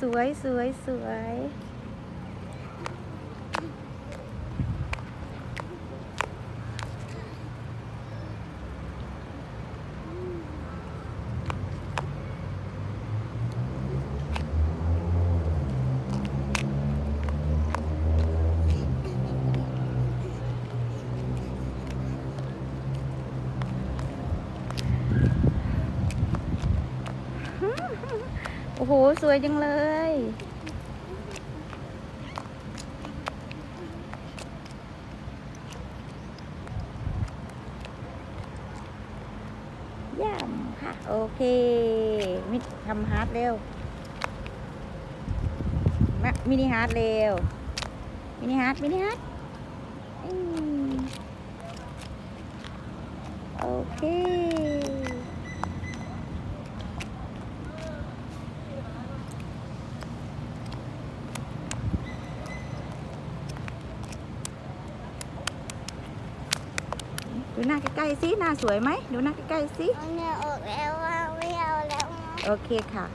สวยสวยสวย โ อ้โห สวยจังเลย ย่ำค่ะ โอเค มิดทำฮาร์ดเร็วมามินิฮาร์ดเร็ว มินิฮาร์ดมินิฮาร์ดโอเค ดูหน้าใกล้ๆสิหน้าสวยไหมดูหน้าใกล้ๆสิ เอาเนี่ยออกแล้วว่าไม่เอาแล้วนะ โอเคค่ะ